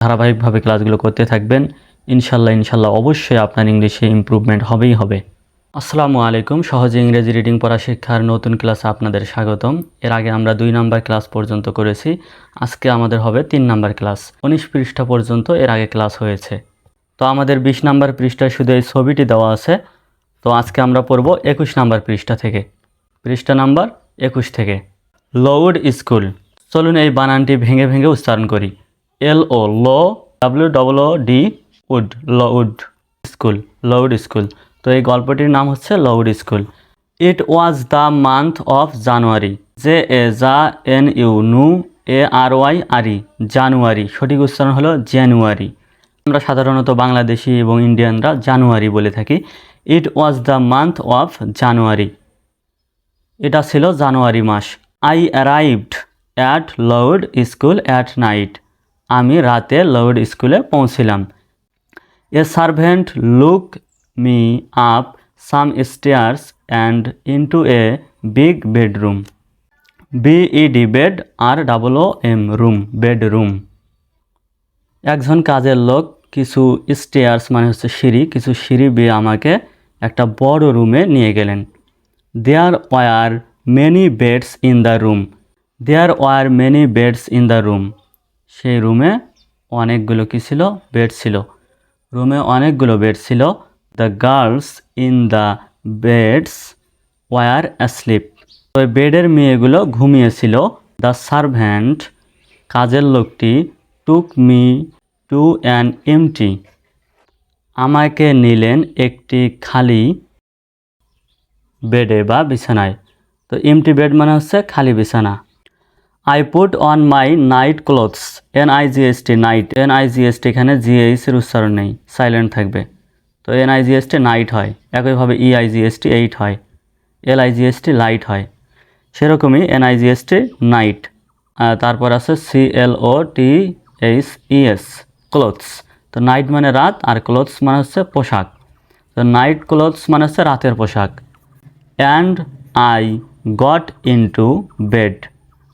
ধারাবাহিকভাবে ক্লাসগুলো করতে থাকবেন। ইনশাল্লাহ ইনশাল্লাহ অবশ্যই আপনার ইংলিশে ইমপ্রুভমেন্ট হবেই হবে। আসসালামু আলাইকুম। সহজে ইংরেজি রিডিং পড়া শিক্ষার নতুন ক্লাসে আপনাদের স্বাগতম। এর আগে আমরা দুই নাম্বার ক্লাস পর্যন্ত করেছি। আজকে আমাদের হবে তিন নাম্বার ক্লাস উনিশ পৃষ্ঠা পর্যন্ত এর আগে ক্লাস হয়েছে। তো আমাদের বিশ নাম্বার পৃষ্ঠায় শুধু এই ছবিটি দেওয়া আছে। তো আজকে আমরা পড়ব একুশ নাম্বার পৃষ্ঠা থেকে। পৃষ্ঠা নাম্বার একুশ থেকে। Lowood school. চলুন এই বানানটি ভেঙে ভেঙে উচ্চারণ করি। L O lo W double D wood Lowood school Lowood school তো এই গল্পটির নাম হচ্ছে Lowood school it was the month of January J A ja N U নু এ আর ওয়াই আরি জানুয়ারি সঠিক উচ্চারণ হলো জানুয়ারি আমরা সাধারণত বাংলাদেশি এবং ইন্ডিয়ানরা জানুয়ারি বলে থাকি। It was the month of January এটা ছিল জানুয়ারি মাস। I arrived at Lowood school at night আমি রাতে লউড স্কুলে পৌঁছিলাম। A servant look me up some stairs and into a big bedroom. B E D bed R double O M room, bedroom. একজন কাজের লোক, কিছু stairs মানে হচ্ছে সিঁড়ি, কিছু সিঁড়ি বেয়ে আমাকে একটা বড় রুমে নিয়ে গেলেন। There were many beds in the room. There were many beds in the room. সেই রুমে অনেকগুলো কী ছিল? বেড ছিল। রুমে অনেকগুলো বেড ছিল। The girls in the beds were asleep ওই বেডের মেয়েগুলো ঘুমিয়েছিল। দ্য সার্ভেন্ট কাজের লোকটি took me to an empty আমাকে নিলেন একটি খালি বেডে বা বিছানায়। তো এমটি বেড মানে হচ্ছে খালি বিছানা। I put on my night clothes N I G S T night N I G S T এখানে জিএইচ এর উচ্চারণ নেই। সাইলেন্ট থাকবে। তো N I G S T night হয়। একইভাবে E I G S T eight হয়। L I G S T light হয়। সেরকমই N I G S T night তারপর আছে C L O T H E S clothes তো night মানে রাত আর ক্লোথস মানে হচ্ছে পোশাক। তো নাইট ক্লোথস মানে হচ্ছে রাতের পোশাক। And I got into bed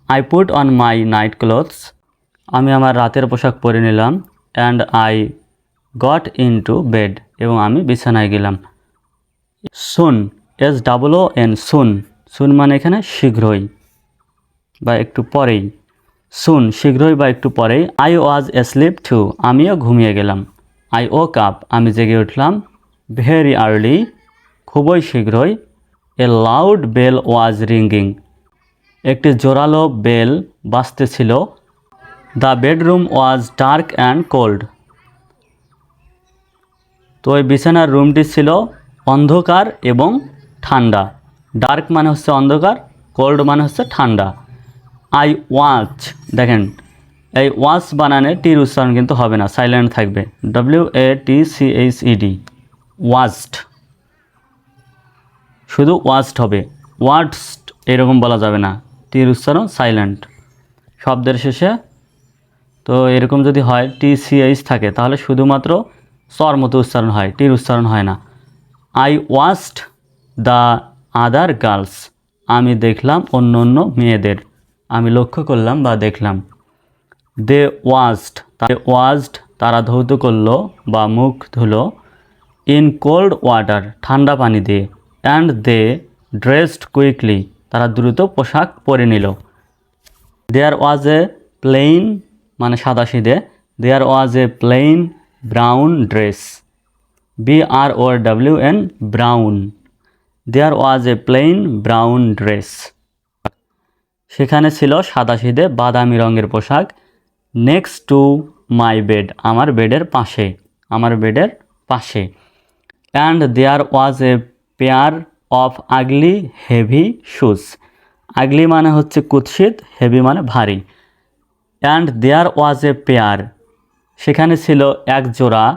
I put on my night clothes আমি আমার রাতের পোশাক পরে নিলাম and I got in to bed এবং আমি বিছানায় গেলাম। Soon S double O N soon soon মানে এখানে শীঘ্রই বা একটু পরেই। সুন শীঘ্রই বা একটু পরেই I was asleep too আমিও ঘুমিয়ে গেলাম। আই ও কাপ আমি জেগে উঠলাম ভেরি আর্লি খুবই শীঘ্রই। A loud bell was ringing একটি জোরালো bell বাজতেছিল। The bedroom was dark and cold. তো ওই বিছানার রুমটি ছিল অন্ধকার এবং ঠান্ডা। ডার্ক মানে হচ্ছে অন্ধকার, কোল্ড মানে হচ্ছে ঠান্ডা। আই ওয়াচ, দেখেন, এই ওয়াচ বানানে টির উচ্চারণ কিন্তু হবে না, সাইলেন্ট থাকবে। W A T C H E D watched. শুধু ওয়াচড হবে। ওয়াটস এরকম বলা যাবে না। টির উচ্চারণ সাইলেন্ট শব্দের শেষে তো এরকম যদি হয় টি সি এইচ থাকে, তাহলে শুধুমাত্র স্বর মতো উচ্চারণ হয় টির উচ্চারণ হয় না। I watched the other girls আমি দেখলাম অন্য অন্য মেয়েদের। আমি লক্ষ্য করলাম বা দেখলাম। দে ওয়াজড ওয়াজড তারা ধৌত করল বা মুখ ধুলো ইন কোল্ড ওয়াটার ঠান্ডা পানি দিয়ে। অ্যান্ড দে ড্রেসড কুইকলি তারা দ্রুত পোশাক পরে নিল। দেয়ার ওয়াজ এ প্লেইন মানে সাদা সিদে। There was a plain brown dress B R O W N brown there was a plain brown dress সেখানে ছিল সাদাসিধে বাদামি রঙের পোশাক। নেক্সট টু মাই বেড আমার বেডের পাশে। আমার বেডের পাশে। And there was a pair of ugly, heavy shoes. Ugly মানে হচ্ছে কুৎসিত, হেভি মানে ভারী। And there was a pair. সেখানে ছিল এক জোড়া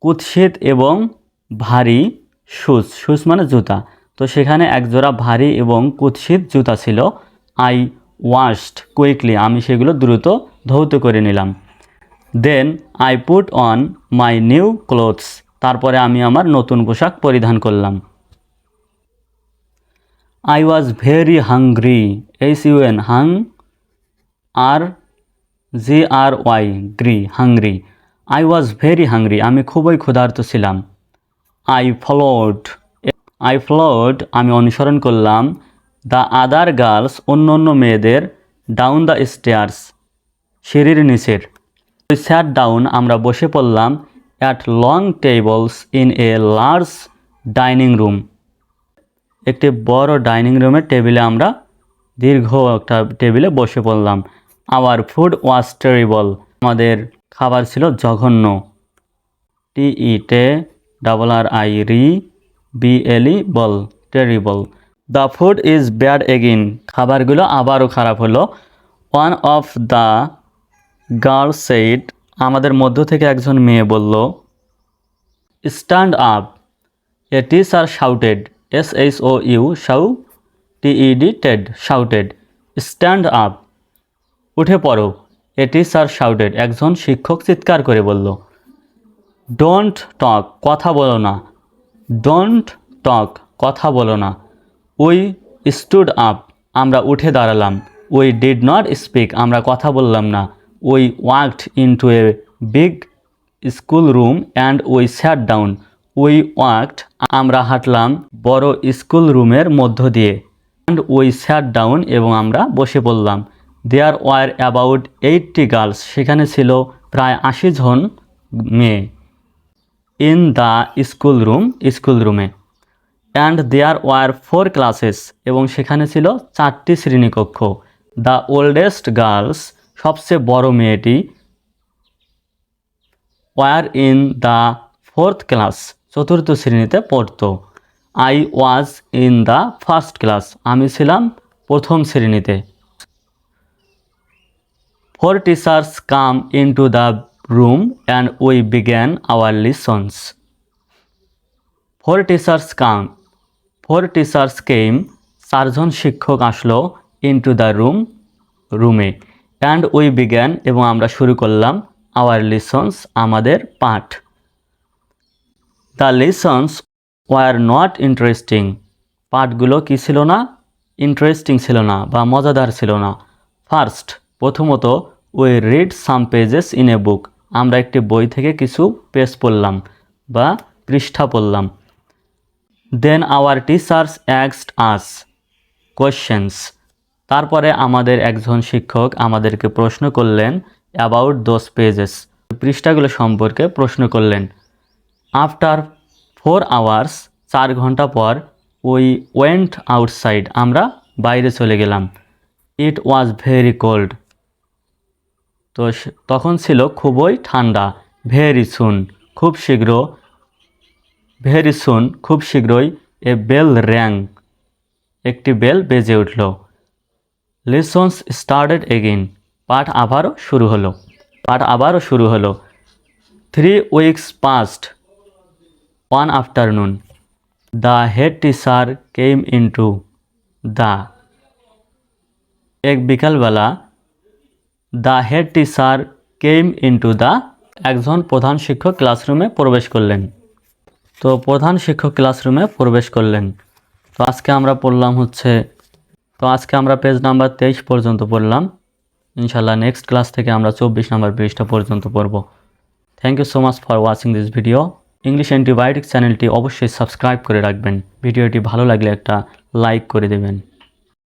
কুৎসিত এবং ভারী শুজ। শুজ মানে জুতা। তো সেখানে এক জোড়া ভারী এবং কুৎসিত জুতা ছিল। I washed quickly. আমি সেগুলো দ্রুত ধৌত করে নিলাম। Then I put on my new clothes. তারপরে আমি আমার নতুন পোশাক পরিধান করলাম। I was very hungry H U N hung R G R Y gry hungry I was very hungry আমি খুবই ক্ষুধার্ত ছিলাম। আই ফলোড আই ফলোড আমি অনুসরণ করলাম দ্য আদার গার্লস অন্য অন্য মেয়েদের ডাউন দ্য স্টেয়ার্স সিঁড়ির নিচের। উই স্যাট ডাউন আমরা বসে পড়লাম at long tables in a large dining room একটি বড় ডাইনিং রুমের টেবিলে আমরা দীর্ঘ একটা টেবিলে বসে পড়লাম। Our food was terrible. আমাদের খাবার ছিল জঘন্য। T E te double R I ri B L E ble, terrible. The food is bad again খাবারগুলো আবারও খারাপ হলো। One of the girl said, আমাদের মধ্য থেকে একজন মেয়ে বলল, stand up. A teacher shouted. S H O U shou T E D ted shouted stand up উঠে পড়ো। এ টিচার শাউটেড একজন শিক্ষক চিৎকার করে বলল। ডোন্ট টক কথা বলো না। ডোন্ট টক কথা বলো না। উই স্টুড আপ আমরা উঠে দাঁড়ালাম। উই ডিড নট স্পিক আমরা কথা বললাম না। We walked into a big school room and we sat down we walked আমরা হাঁটলাম বড় স্কুল রুমের মধ্য দিয়ে। অ্যান্ড উই স্যাট ডাউন এবং আমরা বসে পড়লাম। There were about eighty girls সেখানে ছিল প্রায় আশি জন মেয়ে। In the school room school রুমে and there were four classes এবং সেখানে ছিল চারটি শ্রেণীকক্ষ। দ্য ওল্ডেস্ট গার্লস সবচেয়ে বড় মেয়েটি were in the fourth class চতুর্থ শ্রেণীতে পড়তো। I was in the first class আমি ছিলাম প্রথম শ্রেণীতে। Four teachers come in to the room and we began our lessons four teachers come four teachers came চারজন শিক্ষক আসলো ইনটু দ্য রুম রুমে অ্যান্ড উই বিগ্যান এবং আমরা শুরু করলাম আওয়ার লিসন্স আমাদের পাঠ। The lessons were not interesting. পাঠগুলো কী ছিল না? ইন্টারেস্টিং ছিল না বা মজাদার ছিল না। ফার্স্ট, প্রথমত, we read some pages in a book. আমরা একটি বই থেকে কিছু পেজ পড়লাম বা পৃষ্ঠা পড়লাম। দেন আওয়ার টিচার্স অ্যাক্সড আস কোয়েশ্চেন্স। তারপরে আমাদের একজন শিক্ষক আমাদেরকে প্রশ্ন করলেন অ্যাবাউট দোজ পেজেস। পৃষ্ঠাগুলো সম্পর্কে প্রশ্ন করলেন। আফটার ফোর আওয়ার্স চার ঘণ্টা পর উই ওয়েন্ট আউটসাইড আমরা বাইরে চলে গেলাম। ইট ওয়াজ ভেরি কোল্ড তো তখন ছিল খুবই ঠান্ডা ভেরি সুন খুব শীঘ্র ভেরি সুন খুব শীঘ্রই এ বেল র্যাং একটি বেল বেজে উঠল। লিসন্স স্টার্টেড এগেইন পাঠ আবারও শুরু হলো। পাঠ আবারও শুরু হলো। Three weeks past one afternoon the head teacher came into the এক বিকালবেলা the head teacher came into the একজন প্রধান শিক্ষক ক্লাসরুমে প্রবেশ করলেন। তো প্রধান শিক্ষক ক্লাসরুমে প্রবেশ করলেন। তো আজকে আমরা পড়লাম হচ্ছে, তো আজকে আমরা পেজ নাম্বার তেইশ পর্যন্ত পড়লাম। ইনশাল্লাহ নেক্সট ক্লাস থেকে আমরা চব্বিশ নাম্বার পৃষ্ঠা পর্যন্ত পড়ব। Thank you so much for watching this video English antibiotic চ্যানেলটি অবশ্যই সাবস্ক্রাইব করে রাখবেন। ভিডিওটি ভালো লাগলে একটা লাইক করে দেবেন।